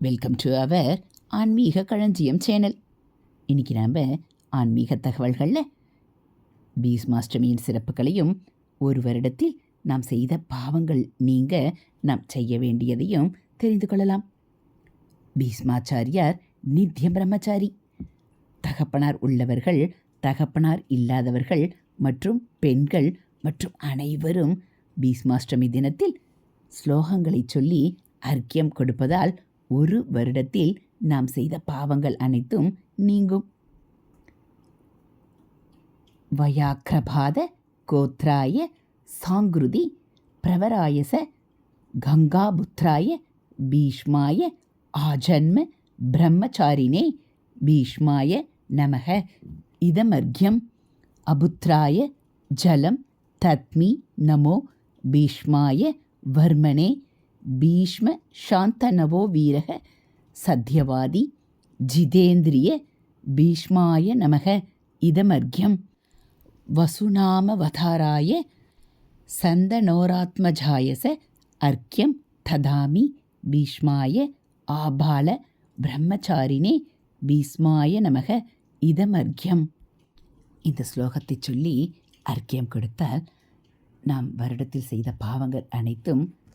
Welcome to our ஆன்மீக களஞ்சியம் channel இன்றைக்கி நாம் ஆன்மீக தகவல்களில் பீஸ்மாஷ்டமியின் சிறப்புகளையும் ஒரு வருடத்தில் நாம் செய்த பாவங்கள் நீங்க நாம் செய்ய வேண்டியதையும் தெரிந்து கொள்ளலாம். பீஸ்மாச்சாரியார் நித்திய பிரம்மச்சாரி. தகப்பனார் உள்ளவர்கள் தகப்பனார் இல்லாதவர்கள் மற்றும் பெண்கள் மற்றும் அனைவரும் பீஸ்மாஷ்டமி தினத்தில் ஸ்லோகங்களை சொல்லி அர்க்கியம் கொடுப்பதால் ஒரு வருடத்தில் நாம் செய்த பாவங்கள் அனைத்தும் நீங்கும். வயாக்கிரபாத கோத்ராய சாங்கிருதி பிரவராயச கங்காபுத்ராய பீஷ்மாய ஆஜன்ம பிரம்மச்சாரினே பீஷ்மாய நமக. இதமர்க்யம் அபுத்ராய ஜலம் தத்மி நமோ பீஷ்மாய வர்மனே பீஷ்ம சாந்தனவோ வீரக சத்யவாதி ஜிதேந்திரிய பீஷ்மாய நமக இதமர்க்யம். வசுநாமவதாராய சந்தனோராத்மஜாயச அர்க்கியம் ததாமி பீஷ்மாய ஆபால பிரம்மச்சாரினே பீஸ்மாய நமக இதமர்க்யம். இந்த ஸ்லோகத்தை சொல்லி அர்க்கியம் கொடுத்தால் நாம் வருடத்தில் செய்த பாவங்கள் அனைத்தும்